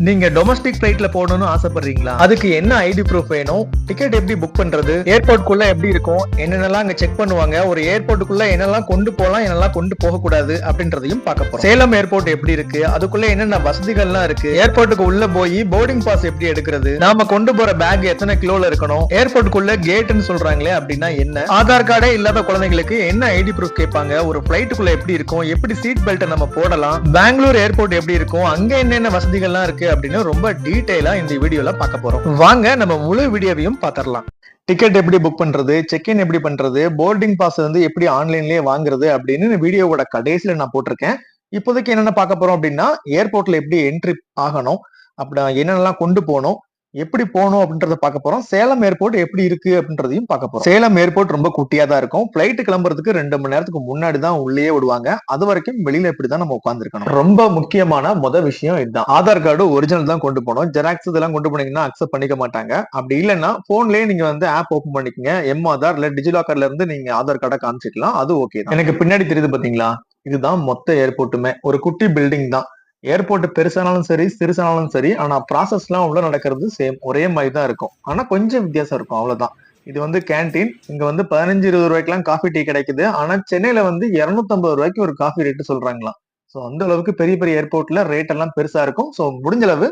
நீங்க டொமஸ்டிக் ஃபிளைட்ல போகணும்னு ஆசைப்படுறீங்களா? அதுக்கு என்ன ஐடி ப்ரூஃப் வேணும்? டிக்கெட் எப்படி புக் பண்றது? ஏர்போர்ட்குள்ள எப்படி இருக்கும்? என்னென்னலாம் அங்க செக் பண்ணுவாங்க? ஒரு ஏர்போர்ட்டுக்குள்ள என்னெல்லாம் கொண்டு போகலாம் என்னெல்லாம் கொண்டு போக கூடாது அப்படின்றதையும் பார்க்க போறோம். சேலம் ஏர்போர்ட் எப்படி இருக்கு? அதுக்குள்ள என்னென்ன வசதிகள்லாம் இருக்கு? ஏர்போர்ட்டுக்கு உள்ள போய் போர்டிங் பாஸ் எப்படி எடுக்கிறது? நாம கொண்டு போற பேக் எத்தனை கிலோல இருக்கணும்? ஏர்போர்ட்டுக்குள்ள கேட்னு சொல்றாங்களே அப்படின்னா என்ன? ஆதார் கார்டே இல்லாத குழந்தைங்களுக்கு என்ன ஐடி ப்ரூஃப் கேட்பாங்க? ஒரு ஃபிளைட்டுக்குள்ள எப்படி இருக்கும்? எப்படி சீட் பெல்ட்டை நம்ம போடலாம்? பெங்களூர் ஏர்போர்ட் எப்படி இருக்கும்? அங்க என்னென்ன வசதிகள்லாம் இருக்கு? அப்படின்னு ரொம்ப டீடைலா இந்த வீடியோல பார்க்க போறோம். வாங்க நம்ம முழு வீடியோவையும் பாத்திரலாம் டிக்கெட் எப்படி புக் பண்றது செக் இன் எப்படி பண்றது போர்டிங் பாஸ் வந்து எப்படி ஆன்லைன்லயே வாங்குறது அப்படின்னு வீடியோவோட கடைசியில நான் போட்டிருக்கேன். இப்போதைக்கு என்னென்ன பார்க்க போறோம் அப்படின்னா ஏர்போர்ட்ல எப்படி என்ட்ரி ஆகணும் அப்படி என்னென்னலாம் கொண்டு போகணும் எப்படி போகணும் அப்படின்றத பார்க்க போறோம். சேலம் ஏர்போர்ட் எப்படி இருக்கு அப்படின்றதையும் பார்க்க போறோம். சேலம் ஏர்போர்ட் ரொம்ப குட்டியா தான் இருக்கும். பிளைட் கிளம்புறதுக்கு ரெண்டு மணி நேரத்துக்கு முன்னாடி தான் உள்ளேயே விடுவாங்க. அது வரைக்கும் வெளியில இப்படிதான் நம்ம உட்காந்துருக்கணும் ரொம்ப முக்கியமான முத விஷயம் இதுதான். ஆதார் கார்டு ஒரிஜினல் தான் கொண்டு போகணும். ஜெராக்ஸ் இதெல்லாம் கொண்டு போனீங்கன்னா அக்செப்ட் பண்ணிக்க மாட்டாங்க. அப்படி இல்லைன்னா போன்லயே நீங்க வந்து ஆப் ஓப்பன் பண்ணிக்கங்க. எம் ஆதார் இல்ல டிஜிலாக்கர்ல இருந்து நீங்க ஆதார் கார்டை காமிச்சிக்கலாம். அது ஓகே எனக்கு பின்னாடி தெரியுது பாத்தீங்களா? இதுதான் மொத்த ஏர்போர்ட்டுமே ஒரு குட்டி பில்டிங் தான். ஏர்போர்ட் பெருசானாலும் சரி சிறுசானாலும் சரி ஆனா ப்ராசஸ்லாம் உள்ள நடக்கிறது சேம் ஒரே மாதிரி தான் இருக்கும். ஆனா கொஞ்சம் வித்தியாசம் இருக்கும் அவ்வளவுதான். இது வந்து கேண்டீன் இங்க வந்து பதினஞ்சு இருபது ரூபாய்க்குலாம் காஃபி டீ கிடைக்குது. ஆனா சென்னையில வந்து 250 ரூபாய்க்கு ஒரு காஃபி ரேட்டு சொல்றாங்களாம். சோ அந்த அளவுக்கு பெரிய பெரிய ஏர்போர்ட்ல ரேட் எல்லாம் பெருசா இருக்கும். சோ முடிஞ்ச அளவு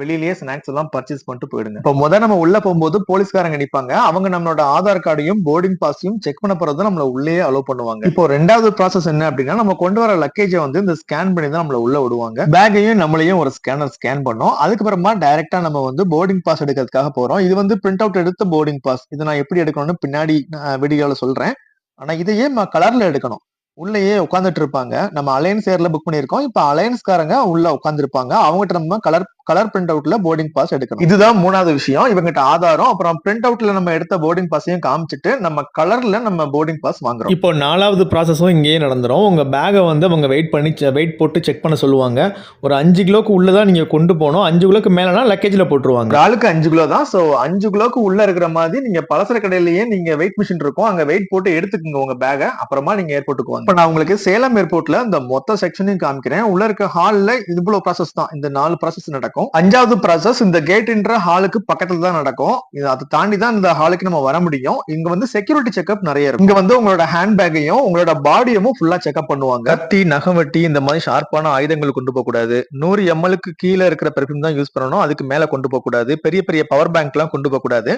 வெளியிலேயே ஸ்நாக்ஸ் எல்லாம் பர்ச்சேஸ் பண்ணிட்டு போயிடுங்க. இப்போ முத நம்ம உள்ள போகும்போது போலீஸ்காரங்க நிப்பாங்க. அவங்க நம்மளோட ஆதார் கார்டையும் போர்டிங் பாஸையும் செக் பண்ண போறது நம்மள உள்ளே அலோவ் பண்ணுவாங்க. இப்போ ரெண்டாவது ப்ராசஸ் என்ன அப்படின்னா நம்ம கொண்டு வர லக்கேஜை வந்து இந்த ஸ்கேன் பண்ணி தான் நம்மள உள்ள விடுவாங்க. பேக்கையும் நம்மளையும் ஒரு ஸ்கேனர் ஸ்கேன் பண்ணோம். அதுக்கப்புறமா டைரக்டா நம்ம வந்து போர்டிங் பாஸ் எடுக்கிறதுக்காக போறோம். இது வந்து பிரிண்ட் அவுட் எடுத்த போர்டிங் பாஸ் இதை நான் எப்படி எடுக்கணும்னு பின்னாடி வீடியோல சொல்றேன். ஆனா இதையே கலர்ல எடுக்கணும். உள்ளேயே உட்காந்துட்டு இருப்பாங்க நம்ம அலையன்ஸ் ஏர்ல புக் பண்ணிருக்கோம் இப்ப அலையன்ஸ்காரங்க உள்ள உட்காந்துருப்பாங்க அவங்ககிட்ட நம்ம கலர் கலர் பிரிண்ட் அவுட்ல போர்டிங் பாஸ் எடுக்கணும். இதுதான் மூணாவது விஷயம். இவங்கிட்ட ஆதாரம் அப்புறம் பிரிண்ட் அவுட்ல நம்ம எடுத்த போர்டிங் பாஸையும் காமிச்சிட்டு நம்ம கலர்ல நம்ம போர்டிங் பாஸ் வாங்குறோம். இப்போ நாலாவது ப்ராசஸும் இங்கேயே நடந்துரும். உங்கள் பேகை வந்து அவங்க வெயிட் பண்ணி வெயிட் போட்டு செக் பண்ண சொல்லுவாங்க. ஒரு அஞ்சு கிலோக்கு உள்ளே தான் நீங்கள் கொண்டு போகணும். அஞ்சு கிலோக்கு மேலேனா லக்கேஜில் போட்டுருவாங்க. ஆளுக்கு அஞ்சு கிலோ தான். சோ அஞ்சு கிலோக்கு உள்ள இருக்கிற மாதிரி நீங்க பலசர கடையிலேயே நீங்க வெயிட் மிஷின் இருக்கும். அங்க வெயிட் போட்டு எடுத்துக்கோங்க உங்க பேக அப்புறமா நீங்க ஏர்போர்ட்டுக்கு வாங்க. இப்போ நான் உங்களுக்கு சேலம் ஏர்போர்ட்ல இந்த மொத்த செக்ஷனையும் காமிக்கிறேன். உள்ள இருக்க ஹால்ல இவ்வளவு ப்ராசஸ் தான். இந்த நாலு ப்ராசஸ் நடக்கும். அஞ்சாவது ப்ராசஸ் இந்த கேட்ன்ற ஹாலுக்கு பக்கத்துல தான் நடக்கும். இது அதை தாண்டி தான் இந்த ஹாலுக்கு நம்ம வர முடியும். இங்க வந்து செக்யூரிட்டி செக்அப் நிறைய இருக்கும். இங்க வந்து உங்களோட ஹேண்ட் பேக்கையும் உங்களோட பாடியும் ஃபுல்லா செக்அப் பண்ணுவாங்க. கத்தி நகவட்டி இந்த மாதிரி ஷார்ப்பான ஆயுதங்கள் கொண்டு போக கூடாது. நூறு எம்எல்க்கு கீழே இருக்கிற பெர்ஃபியூம் தான் யூஸ் பண்ணணும். அதுக்கு மேல கொண்டு போக கூடாது. பெரிய பெரிய பவர் பேங்க் எல்லாம் கொண்டு போக கூடாது.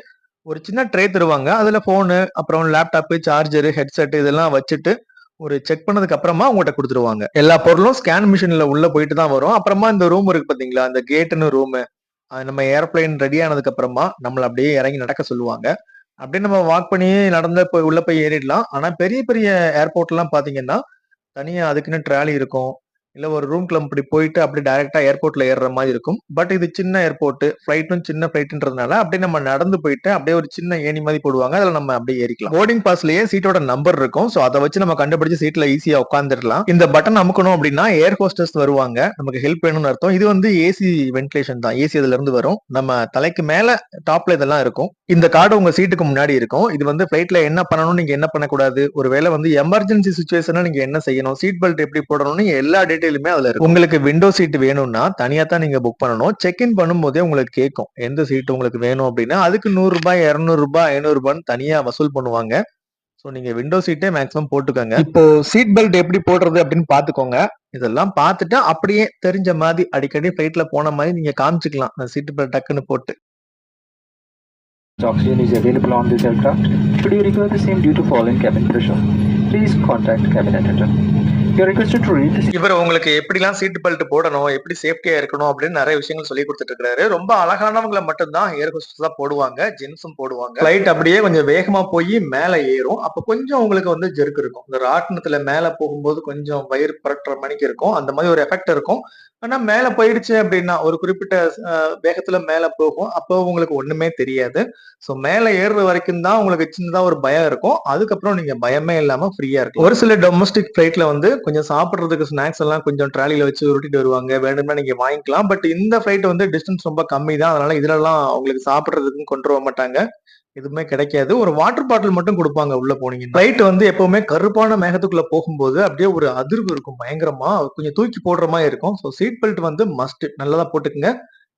ஒரு சின்ன ட்ரே தருவாங்க. அதுல போனு அப்புறம் லேப்டாப் சார்ஜர் ஹெட்செட் இதெல்லாம் வச்சுட்டு ஒரு செக் பண்ணதுக்கு அப்புறமா உங்கள்கிட்ட கொடுத்துருவாங்க. எல்லா பொருளும் ஸ்கேன் மிஷின்ல உள்ள போயிட்டு தான் வரும். அப்புறமா இந்த ரூம் இருக்கு பாத்தீங்களா? அந்த கேட்டுன்னு ரூமு நம்ம ஏர்பிளைன் ரெடி ஆனதுக்கு அப்புறமா நம்மளை அப்படியே இறங்கி நடக்க சொல்லுவாங்க. அப்படியே நம்ம வாக் பண்ணி நடந்து போய் உள்ள போய் ஏறிடலாம். ஆனா பெரிய பெரிய ஏர்போர்ட் எல்லாம் பாத்தீங்கன்னா தனியா அதுக்குன்னு ட்ராலி இருக்கும். இல்ல ஒரு ரூம்குள்ள இப்படி போயிட்டு அப்படி டைரக்டா ஏர்போர்ட்ல ஏறுற மாதிரி இருக்கும். பட் இது சின்ன ஏர்போர்ட் ஃபிளைட்டும் சின்ன ஃபிளைட்ன்றதுனால அப்படியே நம்ம நடந்து போயிட்டு அப்படியே ஒரு சின்ன ஏணி மாதிரி போடுவாங்க. அதுல நம்ம அப்படியே ஏறிக்கலாம். போர்டிங் பாஸ்லயே சீட்டோட நம்பர் இருக்கும். சோ அதை வச்சு நம்ம கண்டுபிடிச்சு சீட்ல ஈஸியா உட்காந்துடலாம் இந்த பட்டன் அமுக்கணும் அப்படின்னா ஏர் ஹோஸ்டர்ஸ் வருவாங்க. நமக்கு ஹெல்ப் வேணும்னு அர்த்தம். இது வந்து ஏசி வென்டிலேஷன் தான். ஏசி அதுல இருந்து வரும். நம்ம தலைக்கு மேல டாப்ல இதெல்லாம் இருக்கும். இந்த கார்டு உங்க சீட்டுக்கு முன்னாடி இருக்கும். இது வந்து ஃபிளைட்ல என்ன பண்ணணும் நீங்க என்ன பண்ணக்கூடாது? ஒருவேளை வந்து எமர்ஜென்சி சுச்சுவேஷனா நீங்க என்ன செய்யணும்? சீட் பெல்ட் எப்படி போடணும்னு எல்லா டீடைலுமே அதுல இருக்கும். உங்களுக்கு விண்டோ சீட் வேணும்னா தனியா தான் நீங்க புக் பண்ணணும். செக் இன் பண்ணும்போதே உங்களுக்கு கேட்கும். எந்த சீட் உங்களுக்கு வேணும் அப்படின்னா அதுக்கு நூறு ரூபாய் இருநூறு ரூபாய் ஐநூறு ரூபான்னு தனியா வசூல் பண்ணுவாங்க. சோ நீங்க விண்டோ சீட்டே மேக்ஸிமம் போட்டுக்கோங்க. இப்போ சீட் பெல்ட் எப்படி போடுறது அப்படின்னு பாத்துக்கோங்க இதெல்லாம் பார்த்துட்டு அப்படியே தெரிஞ்ச மாதிரி அடிக்கடி ஃபிளைட்ல போன மாதிரி நீங்க காமிச்சுக்கலாம். அந்த சீட் பெல்ட் டக்குன்னு போட்டு. Oxygen is available on this aircraft. Should you require the same due to fall in cabin pressure, please contact cabin attendant. இவர் உங்களுக்கு எப்படிலாம் சீட் பெல்ட் போடணும் எப்படி சேஃப்டியா இருக்கணும் அப்படின்னு நிறைய விஷயங்கள் சொல்லி கொடுத்துட்டு இருக்காரு ரொம்ப அழகானவங்களை மட்டும்தான் ஏர் ஹோஸ்டஸ் தான் போடுவாங்க ஜென்ஸும் போடுவாங்க. ஃபிளைட் அப்படியே கொஞ்சம் வேகமா போய் மேல ஏறும். அப்ப கொஞ்சம் உங்களுக்கு வந்து ஜெருக்கு இருக்கும். இந்த ராட்டினத்துல மேல போகும்போது கொஞ்சம் வயிறு புரட்டுற மணிக்கு இருக்கும். அந்த மாதிரி ஒரு எஃபெக்ட் இருக்கும். ஆனா மேல போயிடுச்சு அப்படின்னா ஒரு குறிப்பிட்ட வேகத்துல மேல போகும். அப்போ உங்களுக்கு ஒண்ணுமே தெரியாது. சோ மேல ஏறுற வரைக்கும் தான் உங்களுக்கு சின்னதா ஒரு பயம் இருக்கும். அதுக்கப்புறம் நீங்க பயமே இல்லாம ஃப்ரீயா இருக்கும் ஒரு சில டொமஸ்டிக் ஃபிளைட்ல வந்து கொஞ்சம் சாப்பிட்றதுக்கு ஸ்நாக்ஸ் எல்லாம் கொஞ்சம் ட்ராலியில் வச்சு உருட்டிட்டு வருவாங்க. வேணும்னா நீங்கள் வாங்கிக்கலாம். பட் இந்த ஃப்ளைட் வந்து டிஸ்டன்ஸ் ரொம்ப கம்மி தான். அதனால இதுல உங்களுக்கு சாப்பிட்றதுக்கும் கொண்டு வர மாட்டாங்க. எதுவுமே கிடைக்காது. ஒரு வாட்டர் பாட்டில் மட்டும் கொடுப்பாங்க உள்ள போனீங்கன்னா. ஃபிளைட் வந்து எப்பவுமே கருப்பான மேகத்துக்குள்ள போகும்போது அப்படியே ஒரு அதிர்வு இருக்கும். பயங்கரமா. கொஞ்சம் தூக்கி போடுற மாதிரி இருக்கும். ஸோ சீட் பெல்ட் வந்து மஸ்ட் நல்லதா போட்டுக்குங்க.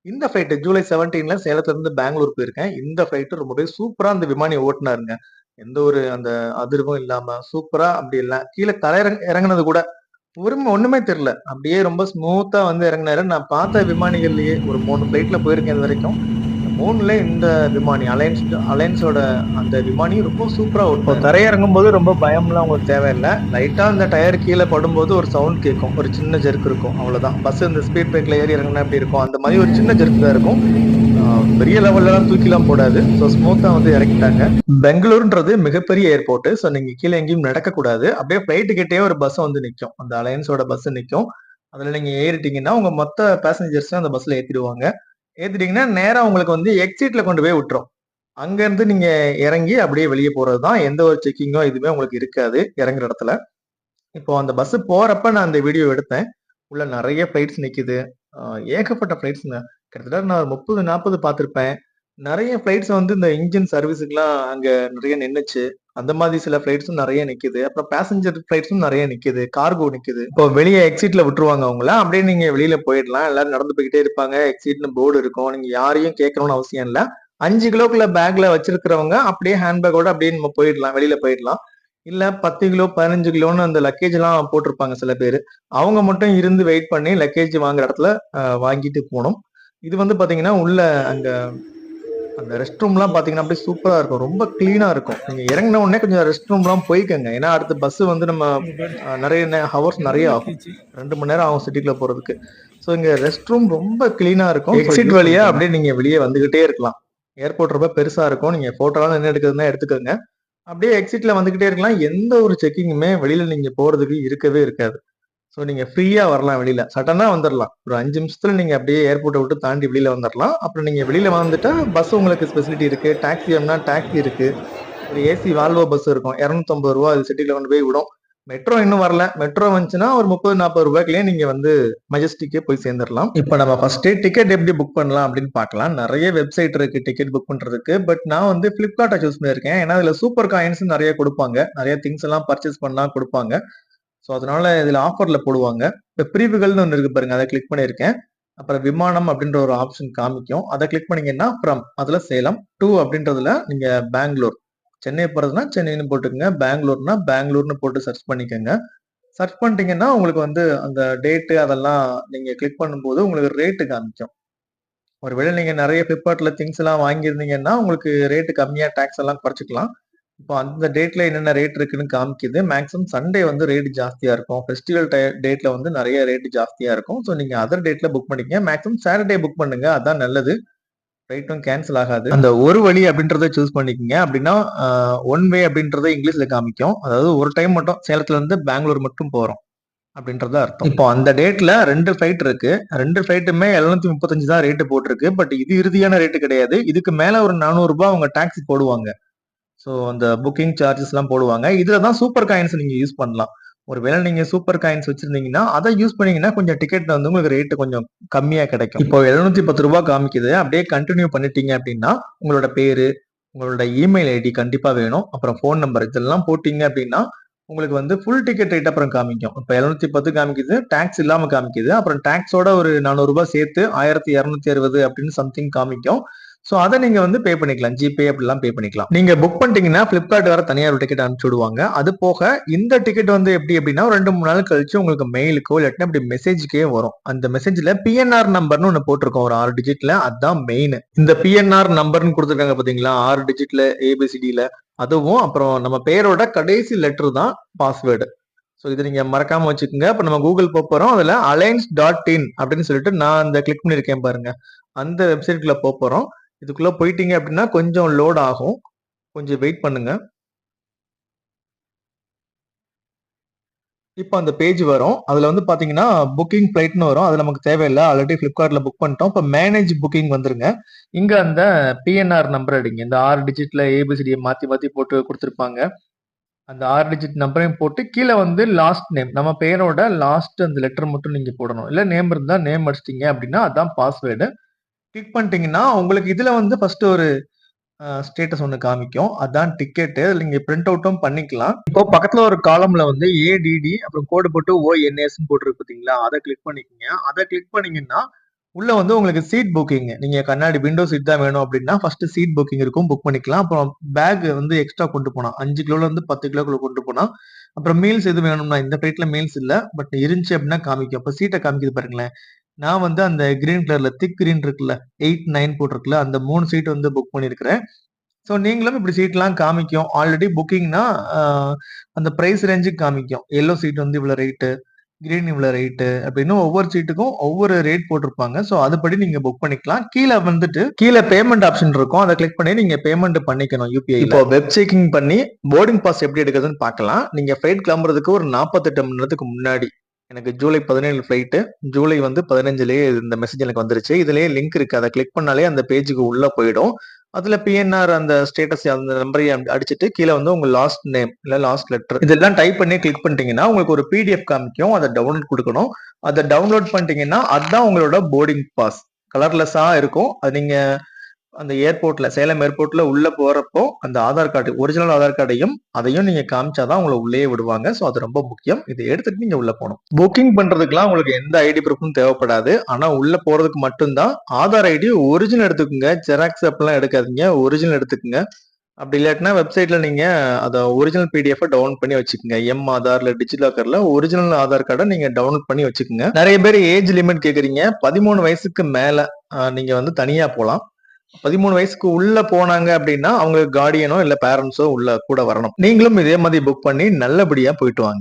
இந்த ஃபிளைட் ஜூலை 17ல சேலத்துல இருந்து பெங்களூர் போயிருக்கேன். இந்த ஃபிளைட் ரொம்பவே சூப்பரா அந்த விமானி ஓட்டுனாருங்க. எந்த ஒரு அந்த அதிர்வும் இல்லாம சூப்பரா அப்படி இல்ல கீழ தரையிறங் இறங்குனது கூட ஒரும ஒண்ணுமே தெரியல. அப்படியே ரொம்ப ஸ்மூத்தா வந்து இறங்குனாரு. நான் பார்த்த விமானிகள்லயே ஒரு 3 ஃபிளைட்ல போயிருக்கேன் இதுவரைக்கும். 3ல இந்த விமானி அலையன்ஸ் அலையன்ஸோட அந்த விமானி ரொம்ப சூப்பரா இப்போ ஓட்டுனாரு. தரையிறங்கும்போது ரொம்ப பயம்லாம் உங்களுக்கு தேவையில்ல. லைட்டா அந்த டயர் கீழ படும்போது ஒரு சவுண்ட் கேட்கும். ஒரு சின்ன ஜெர்க் இருக்கும். அவ்வளவுதான். பஸ் இந்த ஸ்பீட் பிரேக்ல ஏறி இறங்குனா எப்படி இருக்கும்? அந்த மாரி ஒரு சின்ன ஜெர்க் தான் இருக்கும். பெரிய லெவல்லலாம் தூக்கிலாம் போடாது. ஸோ ஸ்மூத்தா வந்து இறக்கிட்டாங்க. பெங்களூருன்றது மிகப்பெரிய ஏர்போர்ட். ஸோ நீங்க கீழே எங்கேயும் நடக்கக்கூடாது. அப்படியே ஃபிளைட் கிட்டே ஒரு பஸ் வந்து நிற்கும் அந்த அலையன்ஸோட பஸ் நிற்கும் அதுல நீங்க ஏறிட்டீங்கன்னா, உங்க மொத்த பேசஞ்சர்ஸும் அந்த பஸ்ல ஏத்திடுவாங்க. ஏத்திட்டீங்கன்னா, நேராக உங்களுக்கு வந்து எக்ஸிட்ல கொண்டு போய் விட்டுரும். அங்க இருந்து நீங்க இறங்கி அப்படியே வெளியே போறது தான். எந்த ஒரு செக்கிங்கோ எதுவுமே உங்களுக்கு இருக்காது, இறங்குற இடத்துல. இப்போ அந்த பஸ் போறப்ப நான் அந்த வீடியோ எடுத்தேன். உள்ள நிறைய ஃபிளைட்ஸ் நிக்குது. ஏகப்பட்ட ஃப்ளைட்ஸ் கிட்டத்தட்ட நான் முப்பது நாற்பது பார்த்துருப்பேன் நிறைய ஃப்ளைட்ஸ் வந்து இந்த இன்ஜின் சர்வீஸுக்குலாம் அங்கே நிறைய நின்றுச்சு அந்த மாதிரி சில ஃபிளைட்ஸும் நிறைய நிற்கிது அப்புறம் பேசஞ்சர் ஃப்ளைட்ஸும் நிறைய நிற்கிது கார்கோ நிற்குது இப்போ வெளியே எக்ஸிட்ல விட்டுருவாங்க அவங்கள அப்படியே நீங்க வெளியில போயிடலாம். எல்லாரும் நடந்து போய்கிட்டே இருப்பாங்க. எக்ஸிட்னு போர்டு இருக்கும். நீங்க யாரையும் கேட்கணும்னு அவசியம் இல்லை அஞ்சு கிலோக்குள்ள பேக்ல வச்சிருக்கிறவங்க அப்படியே ஹேண்ட் பேக்கோட அப்படியே நம்ம போயிடலாம். வெளியில போயிடலாம். இல்ல 10 கிலோ, 15 கிலோன்னு அந்த லக்கேஜ்லாம் போட்டிருப்பாங்க சில பேர் அவங்க மட்டும் இருந்து வெயிட் பண்ணி லக்கேஜ் வாங்குற இடத்துல வாங்கிட்டு போகணும் இது வந்து பார்த்தீங்கன்னா, உள்ள அங்க அந்த ரெஸ்ட் ரூம்லாம் பார்த்தீங்கன்னா, அப்படியே சூப்பரா இருக்கும். ரொம்ப கிளீனா இருக்கும். நீங்க இறங்குன உடனே கொஞ்சம் ரெஸ்ட் ரூம்லாம் போய்க்கங்க. ஏன்னா அடுத்த பஸ் வந்து நம்ம நெறைய ஹவர்ஸ் நெறைய ஆகும். 2 மணி நேரம் ஆகும் சிட்டிக்குள்ள போறதுக்கு. ஸோ இங்க ரெஸ்ட் ரூம் ரொம்ப கிளீனா இருக்கும். எக்ஸிட் வழியா அப்படியே நீங்க வெளிய வந்துகிட்டே இருக்கலாம். ஏர்போர்ட் ரொம்ப பெருசா இருக்கும். நீங்க ஃபோட்டோலாம் நின்னு எடுக்கிறதுனா எடுத்துக்கங்க. அப்படியே எக்ஸிட்ல வந்துகிட்டே இருக்கலாம். எந்த ஒரு செக்கிங்குமே வெளியில நீங்க போறதுக்கு இருக்கவே இருக்காது. ஸோ நீங்கள் ஃப்ரீயாக வரலாம் வெளியில் சடனாக வந்துடலாம் ஒரு அஞ்சு நிமிஷத்தில் நீங்கள் அப்படியே ஏர்போர்ட்டை விட்டு தாண்டி வெளியில் வந்துடலாம் அப்புறம் நீங்கள் வெளியில் வந்துட்டால் பஸ் உங்களுக்கு ஸ்பெசிலிட்டி இருக்குது டாக்ஸி வேணும்னா டாக்ஸி இருக்குது ஒரு ஏசி வால்வோ பஸ் இருக்கும். இரநூத்தம்பது ரூபா அது சிட்டியில் கொண்டு போய் விடும். மெட்ரோ இன்னும் வரல. மெட்ரோ வந்துச்சுன்னா ஒரு முப்பது நாற்பது ரூபாய்க்குலேயே நீங்கள் வந்து மெஜஸ்டிக்கே போய் சேர்ந்துடலாம் இப்போ நம்ம ஃபர்ஸ்ட்டே டிக்கெட் எப்படி புக் பண்ணலாம் அப்படின்னு பார்க்கலாம். நிறைய வெப்சைட் இருக்கு டிக்கெட் புக் பண்ணுறதுக்கு பட் நான் வந்து ஃப்ளிப்கார்ட்டை சூஸ் பண்ணியிருக்கேன். ஏன்னா அதில் சூப்பர் காயின்ஸ் நிறைய கொடுப்பாங்க நிறைய திங்ஸ் எல்லாம் பர்ச்சேஸ் பண்ணலாம் கொடுப்பாங்க ஸோ அதனால இதில் ஆஃபரில் போடுவாங்க. இப்போ பிரிவுகள்னு ஒன்று இருக்கு பாருங்க. அதை கிளிக் பண்ணியிருக்கேன். அப்புறம் விமானம் அப்படின்ற ஒரு ஆப்ஷன் காமிக்கும். அதை கிளிக் பண்ணீங்கன்னா, ஃப்ரம் அதில் சேலம், டூ அப்படின்றதுல நீங்கள் பெங்களூர். சென்னை போகிறதுனா சென்னைன்னு போட்டுக்கோங்க பெங்களூர்னா பெங்களூர்னு போட்டு சர்ச் பண்ணிக்கோங்க சர்ச் பண்ணிட்டீங்கன்னா, உங்களுக்கு வந்து அந்த டேட்டு அதெல்லாம் நீங்கள் கிளிக் பண்ணும்போது உங்களுக்கு ரேட்டு காமிக்கும். ஒருவேளை நீங்கள் நிறைய ஃப்ளிப்கார்ட்டில் திங்ஸ் எல்லாம் வாங்கியிருந்தீங்கன்னா, உங்களுக்கு ரேட்டு கம்மியாக டேக்ஸ் எல்லாம் குறைச்சிக்கலாம் இப்போ அந்த டேட்ல என்னென்ன ரேட் இருக்குன்னு காமிக்குது. மேக்ஸிமம் சண்டே வந்து ரேட் ஜாஸ்தியா இருக்கும். ஃபெஸ்டிவல் டேட்ல வந்து நிறைய ரேட் ஜாஸ்தியா இருக்கும். ஸோ நீங்க அதர் டேட்ல புக் பண்ணிக்கங்க. மேக்ஸிமம் சாட்டர்டே புக் பண்ணுங்க. அதான் நல்லது. ஃப்ளைட்டும் கேன்சல் ஆகாது. அந்த ஒரு வழி அப்படின்றத சூஸ் பண்ணிக்கோங்க அப்படின்னா, ஒன் வே அப்படின்றத இங்கிலீஷ்ல காமிக்கும். அதாவது ஒரு டைம் மட்டும் சேலத்துல இருந்து பெங்களூர் மட்டும் போறோம். அப்படின்றத அர்த்தம். இப்போ அந்த டேட்ல ரெண்டு ஃபிளைட் இருக்கு. ரெண்டு ஃபிளைட்டுமே 735 தான் ரேட்டு போட்டிருக்கு. பட் இது இறுதியான ரேட்டு கிடையாது. இதுக்கு மேல ஒரு நானூறு ரூபாய் அவங்க டாக்ஸி போடுவாங்க. ஸோ அந்த புக்கிங் சார்ஜஸ்லாம் போடுவாங்க. இதில் தான் சூப்பர் காயின்ஸ் நீங்கள் யூஸ் பண்ணலாம். ஒருவேளை நீங்க சூப்பர் காயின்ஸ் வச்சிருந்தீங்கன்னா, அதை யூஸ் பண்ணீங்கன்னா கொஞ்சம் டிக்கெட் வந்து உங்களுக்கு ரேட்டு கொஞ்சம் கம்மியா கிடைக்கும். இப்போ எழுநூத்தி பத்து ரூபா காமிக்குது. அப்படியே கண்டினியூ பண்ணிட்டீங்க அப்படின்னா, உங்களோட பேரு, உங்களோட இமெயில் ஐடி கண்டிப்பா வேணும். அப்புறம் ஃபோன் நம்பர் இதெல்லாம் போட்டீங்க அப்படின்னா, உங்களுக்கு வந்து ஃபுல் டிக்கெட் ரேட் அப்புறம் காமிக்கும். இப்போ எழுநூத்தி பத்து காமிக்குது. டேக்ஸ் இல்லாம காமிக்குது. அப்புறம் டேக்ஸோட ஒரு ரூ. 400 சேர்த்து 1260 அப்படின்னு சம்திங் காமிக்கும். ஸோ அதை நீங்க வந்து பே பண்ணிக்கலாம். ஜிபே அப்படிலாம் பே பண்ணிக்கலாம். நீங்க புக் பண்ணிட்டீங்கன்னா, பிளிப்கார்ட் வேற தனியார் டிக்கெட் அனுப்பிச்சுடுவாங்க அது போக இந்த டிக்கெட் வந்து எப்படி அப்படின்னா, ஒரு 2, 3 நாள் கழிச்சு உங்களுக்கு மெயிலுக்கோ இல்லாட்டினா இப்படி மெசேஜ்க்கே வரும். அந்த மெசேஜ்ல பிஎன்ஆர் நம்பர்னு ஒன்று போட்டிருக்கோம் ஒரு ஆறு டிஜிட்ல. அதுதான் மெயின். இந்த பிஎன்ஆர் நம்பர்னு கொடுத்துருக்காங்க பார்த்தீங்களா? 6 டிஜிட்ல ஏபிசிடியில அதுவும் அப்புறம் நம்ம பேரோட கடைசி லெட்டர் தான் பாஸ்வேர்டு. ஸோ இதை நீங்கள் மறக்காம வச்சுக்கோங்க அப்போ நம்ம கூகுள் போகிறோம் அதில் அலைன்ஸ் டாட் இன் அப்படின்னு சொல்லிட்டு நான் அந்த கிளிக் பண்ணியிருக்கேன் பாருங்க. அந்த வெப்சைட்குள்ள போகிறோம் இதுக்குள்ளே போயிட்டீங்க அப்படின்னா கொஞ்சம் லோட் ஆகும். கொஞ்சம் வெயிட் பண்ணுங்க. இப்போ அந்த பேஜ் வரும். அதில் வந்து பார்த்தீங்கன்னா, புக்கிங் ஃப்ளைட்னு வரும். அது நமக்கு தேவையில்ல. ஆல்ரெடி ஃப்ளிப்கார்ட்டில் புக் பண்ணிட்டோம். இப்போ மேனேஜ் புக்கிங் வந்துருங்க. இங்கே அந்த பிஎன்ஆர் நம்பர் அடிங்க. இந்த ஆறு டிஜிட்டில் ஏபிசிடியை மாற்றி மாற்றி போட்டு கொடுத்துருப்பாங்க அந்த ஆறு டிஜிட் நம்பரையும் போட்டு கீழே வந்து லாஸ்ட் நேம். நம்ம பேரோட லாஸ்ட் அந்த லெட்டர் மட்டும் நீங்கள் போடணும். இல்லை நேம் இருந்தால் நேம் அடிச்சிட்டீங்க அப்படின்னா, அதான் பாஸ்வேர்டு. கிளிக் பண்ணிட்டீங்கன்னா, உங்களுக்கு இதுல வந்து ஃபர்ஸ்ட் ஒரு ஸ்டேட்டஸ் ஒன்று காமிக்கும். அதான் டிக்கெட்டு. நீங்க பிரிண்ட் அவுட்டும் பண்ணிக்கலாம். இப்போ பக்கத்துல ஒரு காலம்ல வந்து ஏடிடி அப்புறம் கோடு போட்டு ஓஎன்எஸ்ன்னு போட்டுருக்கு பார்த்தீங்களா? அதை கிளிக் பண்ணிக்கோங்க. அதை கிளிக் பண்ணீங்கன்னா, உள்ள வந்து உங்களுக்கு சீட் புக்கிங் நீங்க கண்ணாடி விண்டோ சீட் தான் வேணும் அப்படின்னா ஃபர்ஸ்ட் சீட் புக்கிங் இருக்கும். புக் பண்ணிக்கலாம். அப்புறம் பேக் வந்து எக்ஸ்ட்ரா கொண்டு போனால் அஞ்சு கிலோல இருந்து பத்து கிலோக்குள்ள கொண்டு போனால் அப்புறம் மீல்ஸ் எது வேணும்னா இந்த பிளேட்ல மீல்ஸ் இல்ல. பட் இருந்துச்சு அப்படின்னா காமிக்கும். அப்ப சீட்டை காமிக்குது பாருங்களேன். நான் வந்து அந்த கிரீன் கலர்ல திக் கிரீன் இருக்குல்ல எயிட் நைன் போட்டிருக்குல்ல அந்த மூணு சீட் வந்து புக் பண்ணியிருக்கிறேன். ஸோ நீங்களும் இப்படி சீட்லாம் காமிக்கும். ஆல்ரெடி புக்கிங்னா அந்த ப்ரைஸ் ரேஞ்சுக்கு காமிக்கும். எல்லோ சீட் வந்து இவ்வளோ ரேட்டு கிரீன் இவ்வளோ ரேட்டு அப்படின்னு ஒவ்வொரு சீட்டுக்கும் ஒவ்வொரு ரேட் போட்டிருப்பாங்க. ஸோ அதுபடி நீங்கள் புக் பண்ணிக்கலாம். கீழே வந்துட்டு கீழே பேமெண்ட் ஆப்ஷன் இருக்கும். அதை கிளிக் பண்ணி நீங்கள் பேமெண்ட் பண்ணிக்கணும் யூபிஐ இப்போ வெப் செக்கிங் பண்ணி போர்டிங் பாஸ் எப்படி எடுக்கிறதுன்னு பார்க்கலாம். நீங்கள் ஃப்ளைட் கிளம்புறதுக்கு ஒரு நாற்பத்தெட்டு மணி நேரத்துக்கு முன்னாடி எனக்கு ஜூலை பதினேழு ஃப்ளைட்டு ஜூலை வந்து பதினஞ்சுலேயே இந்த மெசேஜ் எனக்கு வந்துருச்சு. இதுலேயே லிங்க் இருக்கு. அதை கிளிக் பண்ணாலே அந்த பேஜுக்கு உள்ள போயிடும். அதுல பிஎன்ஆர் அந்த ஸ்டேட்டஸ் அந்த நம்பரையும் அடிச்சுட்டு கீழே வந்து உங்க லாஸ்ட் நேம் இல்ல லாஸ்ட் லெட்டர் இதெல்லாம் டைப் பண்ணி கிளிக் பண்ணிட்டீங்கன்னா உங்களுக்கு ஒரு பிடிஎஃப் காமிக்கும். அதை டவுன்லோட் கொடுக்கணும். அதை டவுன்லோட் பண்ணிட்டீங்கன்னா அதுதான் உங்களோட போர்டிங் பாஸ் கலர்லெஸ்ஸா இருக்கும். அது நீங்க அந்த ஏர்போர்ட்ல சேலம் ஏர்போர்ட்ல உள்ள போறப்போ அந்த ஆதார் கார்டு ஒரிஜினல் ஆதார் கார்டையும் அதையும் நீங்க காமிச்சாதான் உங்களை உள்ளே விடுவாங்க. ஸோ அது ரொம்ப முக்கியம். இதை எடுத்துட்டு நீங்க உள்ள போகணும். புக்கிங் பண்றதுக்குலாம் உங்களுக்கு எந்த ஐடி ப்ரூஃபும் தேவைப்படாது. ஆனா உள்ள போறதுக்கு மட்டும்தான். ஆதார் ஐடி ஒரிஜினல் எடுத்துக்கோங்க. ஜெராக்ஸ் அப்படிலாம் எடுக்காதீங்க. ஒரிஜினல் எடுத்துக்கோங்க. அப்படி இல்லாட்டினா வெப்சைட்ல நீங்க அதை ஒரிஜினல் பிடிஎஃப் டவுன்லோட் பண்ணி வச்சுக்கோங்க. எம் ஆதார்ல டிஜிலாக்கர்ல ஒரிஜினல் ஆதார் கார்டை நீங்க டவுன்லோட் பண்ணி வச்சுக்கோங்க. நிறைய பேர் ஏஜ் லிமிட் கேக்குறீங்க. பதிமூணு வயசுக்கு மேல நீங்க வந்து தனியா போலாம் பதிமூணு வயசுக்கு உள்ள போனாங்க அப்படின்னா அவங்க கார்டியனோ இல்ல பேரண்ட்ஸோ உள்ள கூட வரணும். நீங்களும் இதே மாதிரி புக் பண்ணி நல்லபடியா போயிட்டு வாங்க.